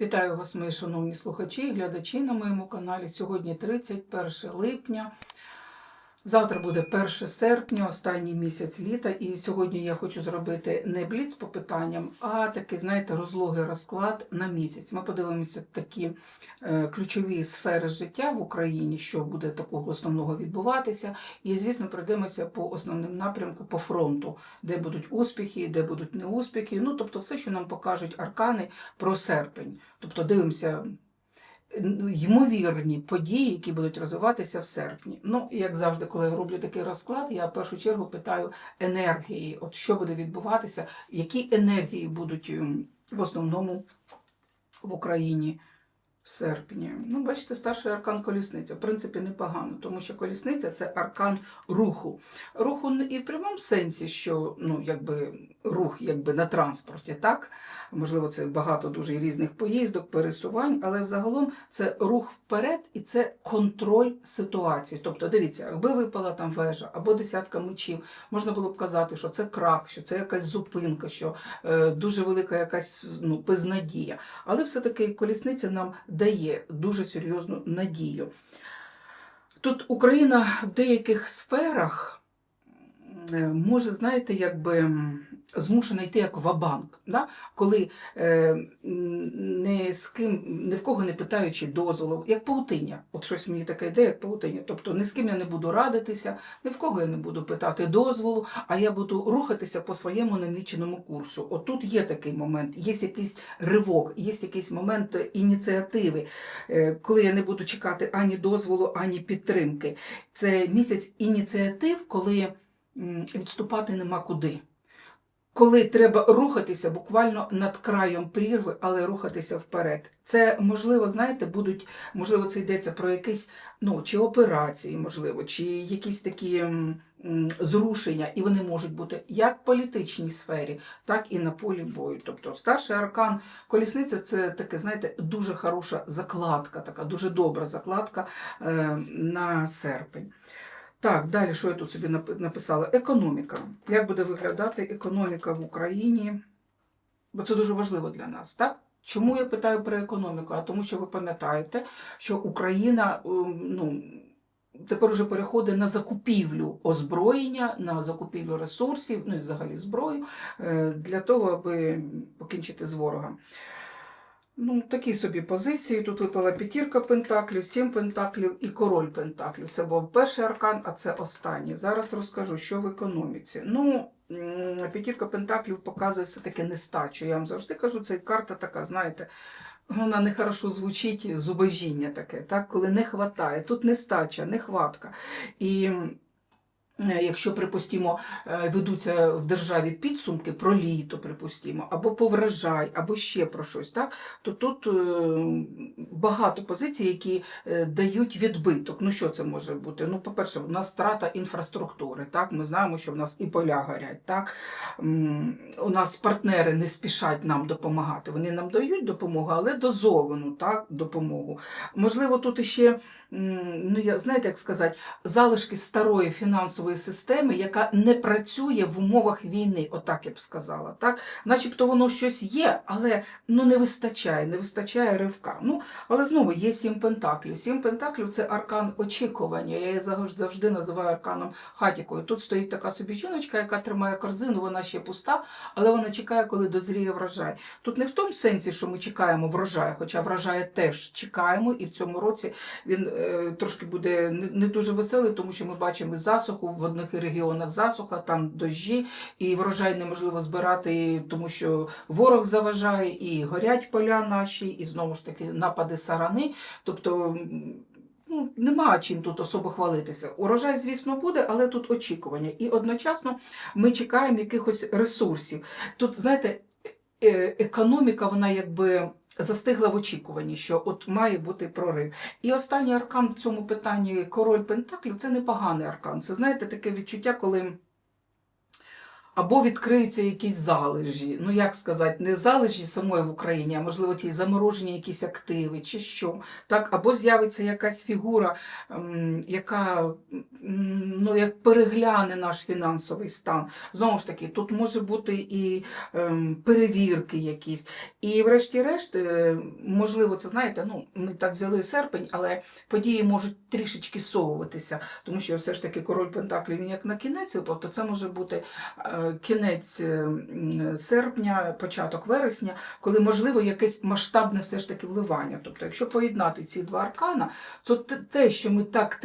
Вітаю вас, мої шановні слухачі і глядачі на моєму каналі. Сьогодні 31 липня. Завтра буде 1 серпня, останній місяць літа. І сьогодні я хочу зробити не бліц по питанням, а такий, знаєте, розлогий розклад на місяць. Ми подивимося такі е, ключові сфери життя в Україні, що буде такого основного відбуватися. І, звісно, пройдемося по основним напрямку по фронту, де будуть успіхи, де будуть неуспіхи. Ну, тобто, все, що нам покажуть аркани про серпень. Тобто, дивимося ймовірні події, які будуть розвиватися в серпні. Ну, як завжди, коли я роблю такий розклад, я в першу чергу питаю енергії, от що буде відбуватися, які енергії будуть ем, в основному в Україні серпні. Ну, бачите, старший аркан колісниця. В принципі, непогано, тому що колісниця це аркан руху. Руху і в прямому сенсі, що ну, якби рух якби на транспорті, так? Можливо, це багато дуже різних поїздок, пересувань, але взагалом це рух вперед і це контроль ситуації. Тобто, дивіться, якби випала там вежа або десятка мечів, можна було б казати, що це крах, що це якась зупинка, що е, дуже велика якась ну, безнадія. Але все-таки колісниця нам дає дуже серйозну надію. Тут Україна в деяких сферах е, може, знаєте, якби змушена йти як вабанк, да? коли е, не з ким, ні в кого не питаючи дозволу, як паутиння. От щось мені таке йде, як паутиння. Тобто ні з ким я не буду радитися, ні в кого я не буду питати дозволу, а я буду рухатися по своєму наміченому курсу. От тут є такий момент, є якийсь ривок, є якийсь момент ініціативи, е, коли я не буду чекати ані дозволу, ані підтримки. Це місяць ініціатив, коли відступати нема куди. Коли треба рухатися буквально над краєм прірви, але рухатися вперед. Це можливо, знаєте, будуть, можливо, це йдеться про якісь ну, чи операції, можливо, чи якісь такі зрушення, і вони можуть бути як в політичній сфері, так і на полі бою. Тобто старший аркан колісниця це таке, знаєте, дуже хороша закладка, така дуже добра закладка е, на серпень. Так, далі, що я тут собі написала? Економіка. Як буде виглядати економіка в Україні? Бо це дуже важливо для нас, так? Чому я питаю про економіку? А тому, що ви пам'ятаєте, що Україна ем, ну, тепер уже переходить на закупівлю озброєння, на закупівлю ресурсів, ну і взагалі зброю, е, для того, аби покінчити з ворогом. Ну, такі собі позиції. Тут випала п'ятірка пентаклів, сім пентаклів і король пентаклів. Це був перший аркан, а це останній. Зараз розкажу, що в економіці. Ну, п'ятірка пентаклів показує все-таки нестачу. Я вам завжди кажу, це карта така, знаєте, вона нехорошо звучить, зубожіння таке, так? коли не хватає. Тут нестача, нехватка. І якщо, припустимо, е, ведуться в державі підсумки про літо, припустимо, або по врожай, або ще про щось, так? то тут е, багато позицій, які е, дають відбиток. Ну що це може бути? Ну, по-перше, у нас втрата інфраструктури. Так? Ми знаємо, що в нас і поля горять. Так? У нас партнери не спішать нам допомагати. Вони нам дають допомогу, але дозовану так, допомогу. Можливо, тут іще, ну, я, знаєте, як сказати, залишки старої фінансової системи, яка не працює в умовах війни, отак я б сказала. Так? Начебто воно щось є, але ну, не вистачає, не вистачає ривка. Ну, але знову є сім пентаклів. Сім пентаклів це аркан очікування. Я її завжди, називаю арканом хатікою. Тут стоїть така собі жіночка, яка тримає корзину, вона ще пуста, але вона чекає, коли дозріє врожай. Тут не в тому сенсі, що ми чекаємо врожаю, хоча врожая теж чекаємо, і в цьому році він е, трошки буде не дуже веселий, тому що ми бачимо засуху в одних регіонах засуха, там дощі, і врожай неможливо збирати, тому що ворог заважає, і горять поля наші, і знову ж таки напади сарани. Тобто. Ну, нема чим тут особо хвалитися. Урожай, звісно, буде, але тут очікування. І одночасно ми чекаємо якихось ресурсів. Тут, знаєте, е- економіка, вона якби застигла в очікуванні, що от має бути прорив. І останній аркан в цьому питанні король Пентаклів це непоганий аркан. Це знаєте таке відчуття, коли. Або відкриються якісь залежі. Ну як сказати, не залежі самої в Україні, а можливо ті заморожені якісь активи чи що. Так, або з'явиться якась фігура, ем, яка ну, як перегляне наш фінансовий стан. Знову ж таки, тут може бути і ем, перевірки якісь. І врешті-решт, е, можливо, це знаєте, ну ми так взяли серпень, але події можуть трішечки совуватися, тому що все ж таки король Пентаклів як на кінець випав, то це може бути е, кінець е, серпня, початок вересня, коли можливо якесь масштабне все ж таки вливання. Тобто, якщо поєднати ці два аркана, то те- що ми так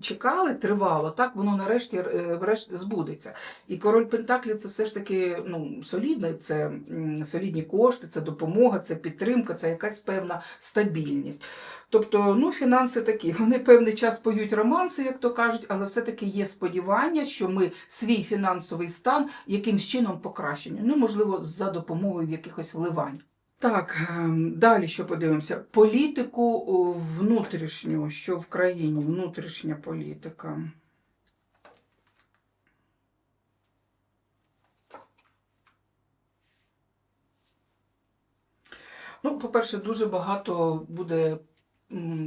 чекали, тривало, так воно нарешті е, врешті збудеться. І король Пентаклів це все ж таки ну, солідний, це солідні кошти, це допомога, це підтримка, це якась певна стабільність. Тобто, ну, фінанси такі, вони певний час поють романси, як то кажуть, але все-таки є сподівання, що ми свій фінансовий стан якимсь чином покращення. Ну, можливо, за допомогою якихось вливань. Так, ем, далі що подивимося? Політику внутрішню, що в країні, внутрішня політика. Ну, по-перше, дуже багато буде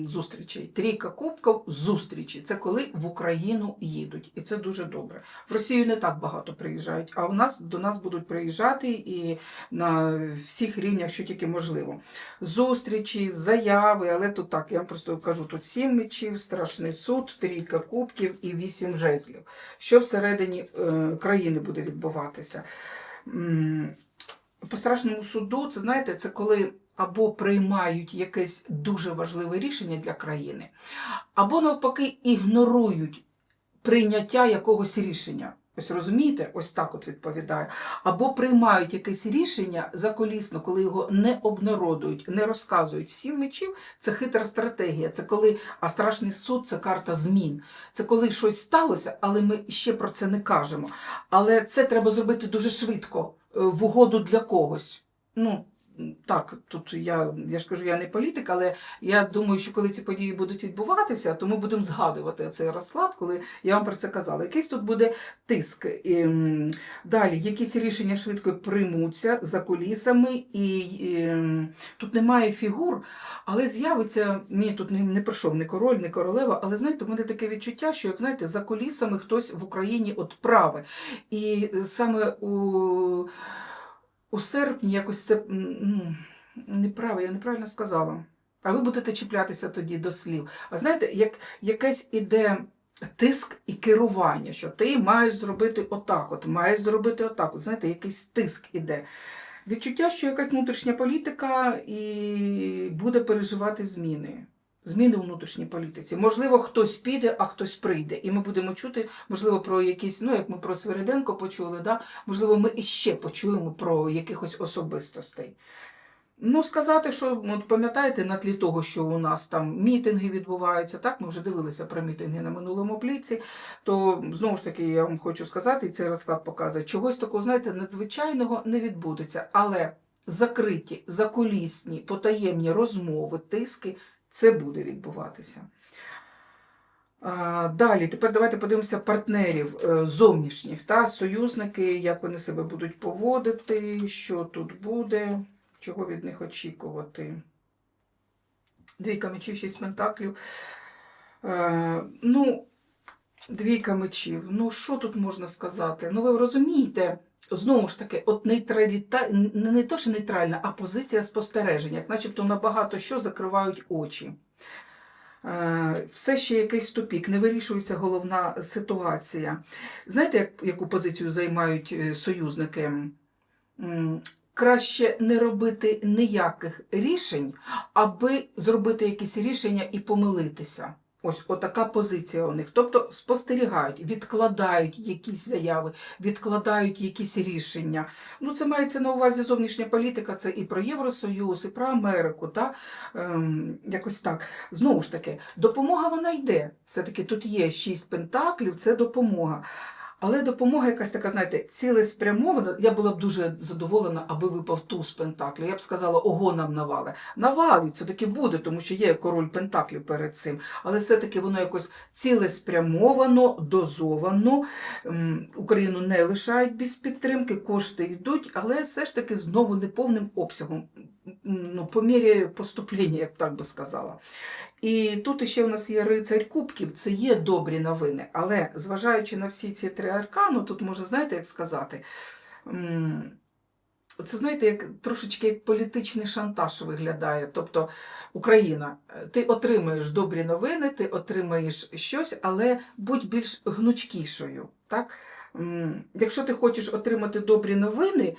зустрічей. Трійка кубків зустрічі. Це коли в Україну їдуть. І це дуже добре. В Росію не так багато приїжджають, а в нас до нас будуть приїжджати і на всіх рівнях, що тільки можливо. Зустрічі, заяви, але тут так, я вам просто кажу: тут сім мечів, страшний суд, трійка кубків і вісім жезлів. Що всередині е, країни буде відбуватися? По страшному суду, це знаєте, це коли або приймають якесь дуже важливе рішення для країни, або навпаки ігнорують прийняття якогось рішення. Ось розумієте, ось так от відповідаю. Або приймають якесь рішення заколісно, коли його не обнародують, не розказують. Сім мечів це хитра стратегія. Це коли, а страшний суд це карта змін. Це коли щось сталося, але ми ще про це не кажемо. Але це треба зробити дуже швидко, е, в угоду для когось. Ну, так, тут я, я ж кажу, я не політик, але я думаю, що коли ці події будуть відбуватися, то ми будемо згадувати цей розклад, коли я вам про це казала. Якийсь тут буде тиск. І, далі, якісь рішення швидко приймуться за кулісами, і, і тут немає фігур, але з'явиться, мені тут не, не прийшов ні король, ні королева, але знаєте, у мене таке відчуття, що, як знаєте, за кулісами хтось в Україні от праве. І е, саме у у серпні якось це ну, неправильно, я неправильно сказала. А ви будете чіплятися тоді до слів. А знаєте, як якесь іде тиск і керування, що ти маєш зробити отак, от маєш зробити отак. От, знаєте, якийсь тиск іде. Відчуття, що якась внутрішня політика і буде переживати зміни. Зміни у внутрішній політиці. Можливо, хтось піде, а хтось прийде. І ми будемо чути, можливо, про якісь, ну як ми про Свириденко почули, да? можливо, ми іще почуємо про якихось особистостей. Ну, сказати, що от пам'ятаєте, на тлі того, що у нас там мітинги відбуваються, так, ми вже дивилися про мітинги на минулому пліці, то знову ж таки я вам хочу сказати, і цей розклад показує, чогось такого, знаєте, надзвичайного не відбудеться. Але закриті, закулісні, потаємні розмови, тиски це буде відбуватися. Далі, тепер давайте подивимося партнерів е, зовнішніх, та, союзники, як вони себе будуть поводити, що тут буде, чого від них очікувати. Двійка мечів, шість пентаклів. Е, ну, двійка мечів. Ну, що тут можна сказати? Ну, ви розумієте, знову ж таки, от нейтраліта... не, то, що нейтральна, а позиція спостереження, начебто на багато що закривають очі. Е, Все ще якийсь тупік, не вирішується головна ситуація. Знаєте, як, яку позицію займають е, союзники? Краще не робити ніяких рішень, аби зробити якісь рішення і помилитися. Ось отака позиція у них. Тобто спостерігають, відкладають якісь заяви, відкладають якісь рішення. Ну, це мається на увазі зовнішня політика, це і про Євросоюз, і про Америку. Та? Ем, якось так. Знову ж таки, допомога вона йде. Все-таки тут є шість пентаклів, це допомога. Але допомога якась така, знаєте, цілеспрямована. Я була б дуже задоволена, аби випав туз Пентаклів. Я б сказала, ого, нам навали. Навалить, це таки буде, тому що є король Пентаклів перед цим. Але все-таки воно якось цілеспрямовано, дозовано. Україну не лишають без підтримки, кошти йдуть, але все ж таки знову неповним обсягом. Ну, по мірі поступлення, як так би сказала. І тут ще у нас є рицарь кубків, це є добрі новини. Але зважаючи на всі ці три аркану, тут можна, знаєте, як сказати, це знаєте, як трошечки як політичний шантаж виглядає. Тобто, Україна, ти отримаєш добрі новини, ти отримаєш щось, але будь більш гнучкішою. Так? Якщо ти хочеш отримати добрі новини,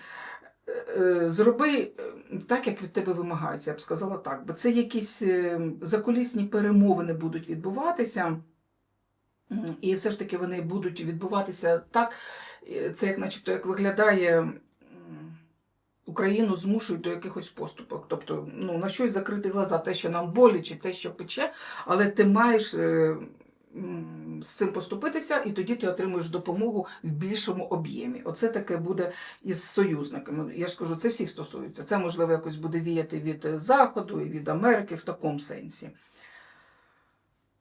зроби е, так, як від тебе вимагається, я б сказала так. Бо це якісь е, закулісні перемовини будуть відбуватися. І все ж таки вони будуть відбуватися так. е, Це як начебто як виглядає Україну змушують до якихось поступок. Тобто, ну, на щось закрити глаза, те, що нам боляче, те, що пече, але ти маєш е, з цим поступитися, і тоді ти отримуєш допомогу в більшому об'ємі. Оце таке буде із союзниками. Я ж кажу, це всіх стосується. Це можливо якось буде віяти від Заходу і від Америки в такому сенсі.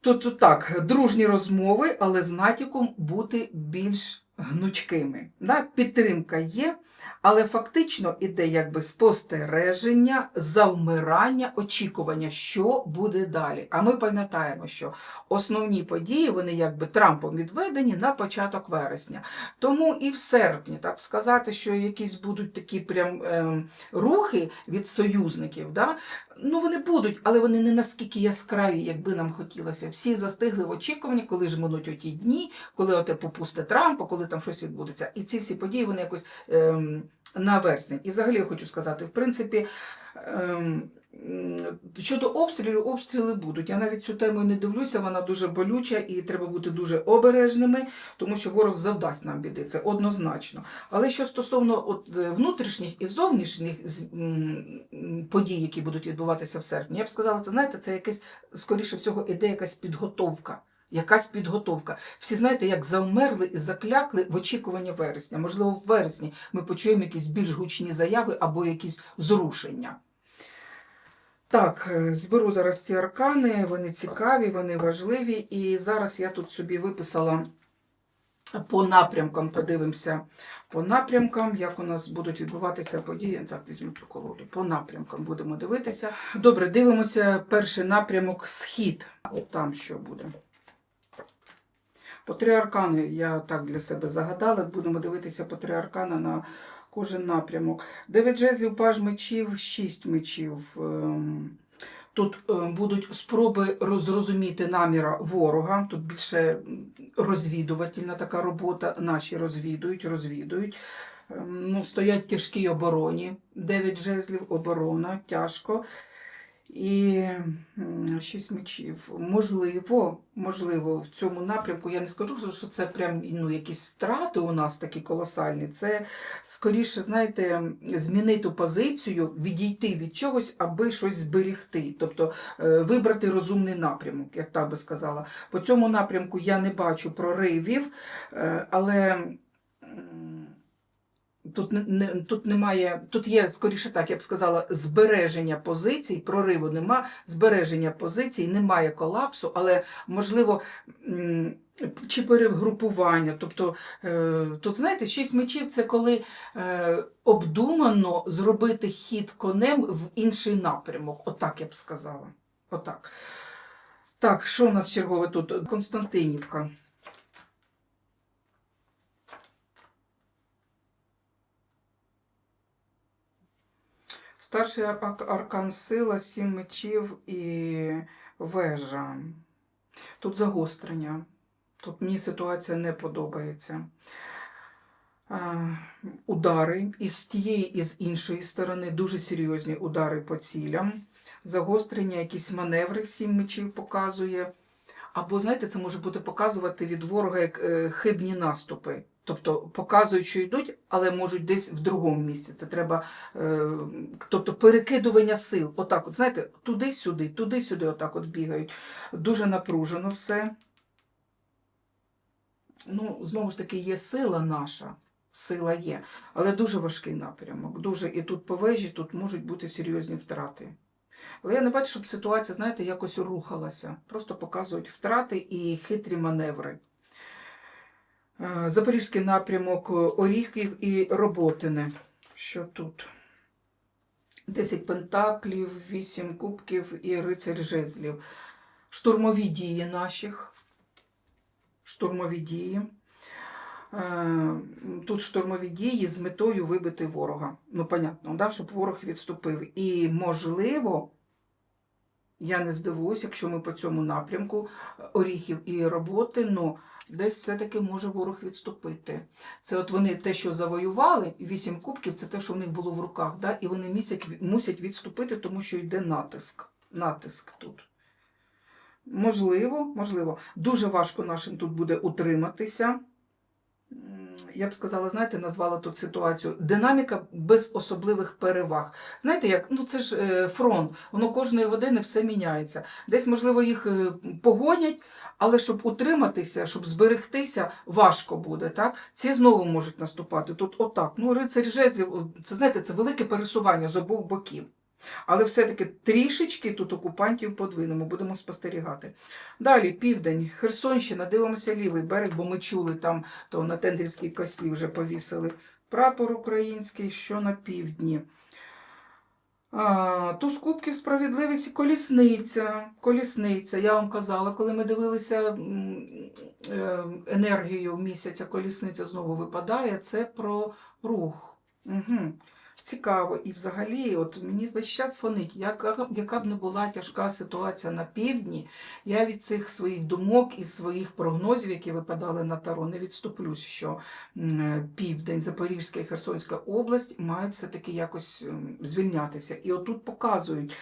Тут так, дружні розмови, але з натяком бути більш гнучкими. Да? Підтримка є, але фактично іде якби спостереження, завмирання, очікування, що буде далі. А ми пам'ятаємо, що основні події вони якби Трампом відведені на початок вересня. Тому і в серпні, так сказати, що якісь будуть такі прям ем, рухи від союзників. Да? Ну, вони будуть, але вони не наскільки яскраві, якби нам хотілося. Всі застигли в очікуванні, коли ж минуть оті дні, коли оте попусте Трампа, коли там щось відбудеться. І ці всі події вони якось ем, на вересень. І взагалі я хочу сказати, в принципі. Ем, Щодо обстрілів, обстріли будуть. Я навіть цю тему не дивлюся, вона дуже болюча і треба бути дуже обережними, тому що ворог завдасть нам біди, це однозначно. Але що стосовно от, е, внутрішніх і зовнішніх подій, які будуть відбуватися в серпні, я б сказала, це знаєте, це якесь, скоріше всього, іде якась підготовка. Якась підготовка. Всі знаєте, як завмерли і заклякли в очікуванні вересня. Можливо, в вересні ми почуємо якісь більш гучні заяви або якісь зрушення. Так, е, зберу зараз ці аркани, вони цікаві, вони важливі. І зараз я тут собі виписала по напрямкам, подивимося по напрямкам, як у нас будуть відбуватися події. Так, візьму цю колоду. По напрямкам будемо дивитися. Добре, дивимося перший напрямок схід. От там що буде. По три аркани я так для себе загадала. Будемо дивитися по три аркани на кожен напрямок. Дев'ять жезлів, паж мечів, шість мечів. Ем, Тут е, будуть спроби роз- зрозуміти наміра ворога. Тут більше м, розвідувальна така робота. Наші розвідують, розвідують. Ем, Ну, стоять тяжкі обороні. Дев'ять жезлів, оборона, тяжко. І шість мечів. Можливо, можливо, в цьому напрямку я не скажу, що це прям ну, якісь втрати у нас такі колосальні. Це скоріше, знаєте, змінити позицію, відійти від чогось, аби щось зберегти. Тобто е, вибрати розумний напрямок, як так би сказала. По цьому напрямку я не бачу проривів, е, але. Тут не, тут немає, тут є скоріше так, я б сказала, збереження позицій, прориву нема, збереження позицій, немає колапсу, але можливо чи перегрупування. Тобто е, тут, знаєте, шість мечів це коли е, обдумано зробити хід конем в інший напрямок. Отак я б сказала. Отак. Так, що у нас чергове тут? Константинівка. Старший ар- ар- аркан сила, сім мечів і вежа. Тут загострення. Тут мені ситуація не подобається. Удари із тієї і з іншої сторони, дуже серйозні удари по цілям. Загострення, якісь маневри сім мечів показує. Або, знаєте, це може бути показувати від ворога як е, хибні наступи. Тобто показують, що йдуть, але можуть десь в другому місці. Це треба, е, тобто перекидування сил. Отак, от, знаєте, туди-сюди, туди-сюди, отак от бігають. Дуже напружено все. ну, знову ж таки, є сила наша. Сила є, але дуже важкий напрямок. Дуже і тут по вежі тут можуть бути серйозні втрати. Але я не бачу, щоб ситуація, знаєте, якось рухалася. Просто показують втрати і хитрі маневри. Е, Запорізький напрямок Оріхів і Роботине. Що тут? 10 пентаклів, 8 кубків і рицарь жезлів. Штурмові дії наших. Штурмові дії. Е, Тут штурмові дії з метою вибити ворога. Ну, понятно, да? щоб ворог відступив. І, можливо, я не здивуюсь, якщо ми по цьому напрямку е, оріхів і роботи, ну, десь все-таки може ворог відступити. Це от вони те, що завоювали, вісім кубків, це те, що в них було в руках, да? і вони мусять, мусять відступити, тому що йде натиск. Натиск тут. Можливо, можливо. Дуже важко нашим тут буде утриматися. Я б сказала, знаєте, назвала тут ситуацію динаміка без особливих переваг. Знаєте, як ну це ж е, фронт, воно кожної години все міняється. Десь, можливо, їх е, погонять, але щоб утриматися, щоб зберегтися, важко буде. Так? Ці знову можуть наступати. Тут отак. Ну, рицарь жезлів, це знаєте, це велике пересування з обох боків. Але все-таки трішечки тут окупантів подвинемо, будемо спостерігати. Далі, південь, Херсонщина, дивимося лівий берег, бо ми чули там, то на Тендрівській косі вже повісили. Прапор український, що на півдні. А, туз кубків справедливість і колісниця. Колісниця. Я вам казала, коли ми дивилися е, енергію місяця, колісниця знову випадає. Це про рух. Угу. Цікаво. І взагалі, от мені весь час фонить, яка, яка б не була тяжка ситуація на півдні, я від цих своїх думок і своїх прогнозів, які випадали на Таро, не відступлюсь, що південь, Запорізька і Херсонська область мають все-таки якось звільнятися. І отут показують,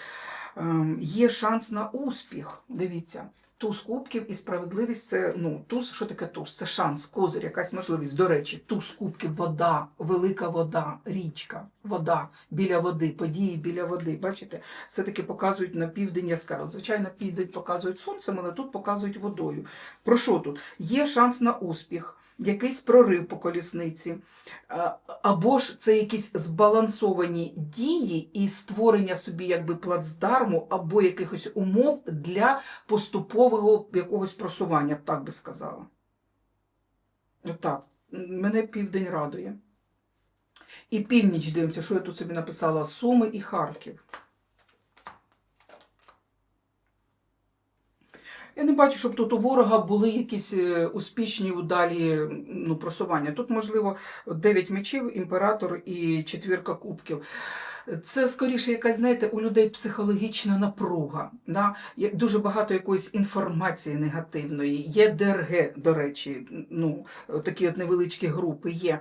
ем, є шанс на успіх. Дивіться. Туз кубків і справедливість це ну туз, що таке туз? Це шанс, козир, якась можливість. До речі, туз кубків, вода, велика вода, річка, вода біля води, події біля води. Бачите, все-таки показують на південь яскраво. Звичайно, південь показують сонцем, але тут показують водою. Про що тут? Є шанс на успіх. Якийсь прорив по колісниці, або ж це якісь збалансовані дії і створення собі якби плацдарму або якихось умов для поступового якогось просування, так би сказала. Отак. Мене південь радує. І північ дивимося, що я тут собі написала: Суми і Харків. Я не бачу, щоб тут у ворога були якісь е, успішні удалі ну, просування. Тут, можливо, 9 мечів, імператор і четвірка кубків. Це скоріше якась, знаєте, у людей психологічна напруга. Да? Є дуже багато якоїсь інформації негативної. Є ДРГ, до речі, ну, такі от невеличкі групи є.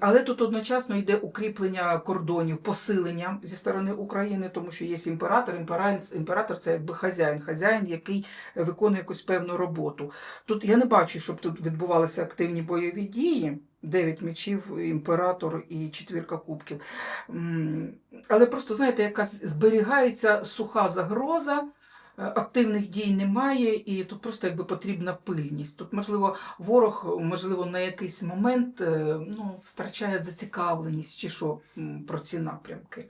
Але тут одночасно йде укріплення кордонів, посилення зі сторони України, тому що є імператор. Імператор, це якби хазяїн, хазяїн, який виконує якусь певну роботу. Тут я не бачу, щоб тут відбувалися активні бойові дії. Дев'ять мечів, імператор і четвірка кубків. Але просто, знаєте, якась зберігається суха загроза, е, активних дій немає, і тут просто якби потрібна пильність. Тут, можливо, ворог, можливо, на якийсь момент е, ну, втрачає зацікавленість чи що про ці напрямки.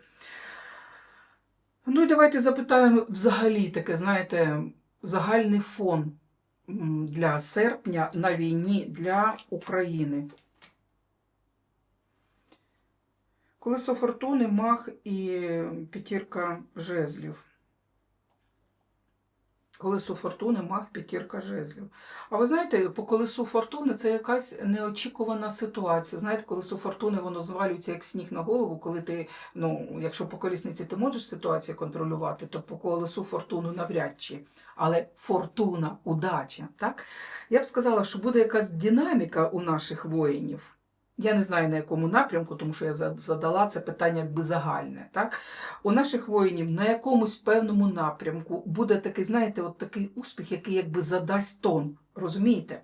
Ну і давайте запитаємо взагалі таке, знаєте, загальний фон для серпня на війні для України. Колесо фортуни, мах і п'ятірка жезлів. Колесо фортуни, мах, п'ятірка жезлів. А ви знаєте, по колесу фортуни це якась неочікувана ситуація. Знаєте, колесо фортуни воно звалюється як сніг на голову, коли ти, ну, якщо по колісниці ти можеш ситуацію контролювати, то по колесу фортуну навряд чи. Але фортуна, удача. Так? Я б сказала, що буде якась динаміка у наших воїнів. Я не знаю на якому напрямку, тому що я за- задала це питання якби загальне. Так? У наших воїнів на якомусь певному напрямку буде такий, знаєте, от такий успіх, який якби задасть тон. Розумієте?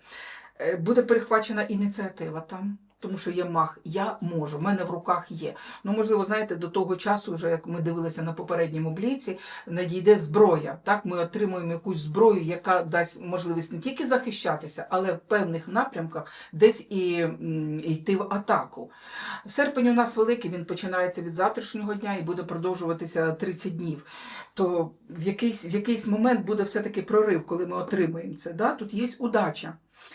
Е, Буде перехвачена ініціатива там. Тому що є мах, я можу, в мене в руках є. Ну, можливо, знаєте, до того часу, вже як ми дивилися на попередньому бліці, надійде зброя. Так, ми отримуємо якусь зброю, яка дасть можливість не тільки захищатися, але в певних напрямках десь і йти в атаку. Серпень у нас великий, він починається від завтрашнього дня і буде продовжуватися 30 днів. То в якийсь, в якийсь момент буде все-таки прорив, коли ми отримаємо це. Да? Тут є удача.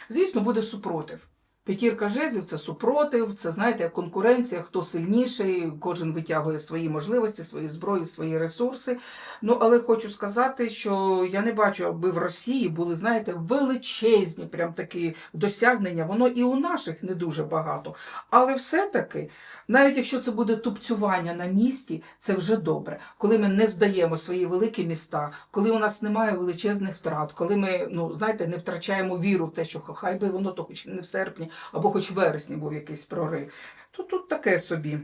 Звісно, буде супротив. П'ятірка жезлів це супротив, це знаєте, конкуренція, хто сильніший, кожен витягує свої можливості, свої зброї, свої ресурси. Ну, але хочу сказати, що я не бачу, аби в Росії були, знаєте, величезні прям такі досягнення. Воно і у наших не дуже багато. Але все-таки, навіть якщо це буде тупцювання на місті, це вже добре. Коли ми не здаємо свої великі міста, коли у нас немає величезних втрат, коли ми, ну знаєте, не втрачаємо віру в те, що хай би воно то хоч не в серпні, або хоч в вересні був якийсь прорив, то тут таке собі.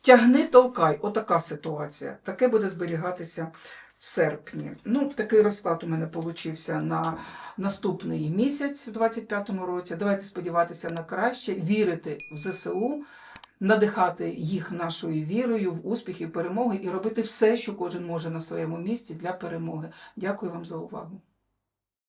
Тягни, толкай, отака ситуація. Таке буде зберігатися в серпні. Ну, такий розклад у мене получився на наступний місяць у 25-му році. Давайте сподіватися на краще, вірити в ЗСУ, надихати їх нашою вірою в успіхи, в перемоги і робити все, що кожен може на своєму місці для перемоги. Дякую вам за увагу.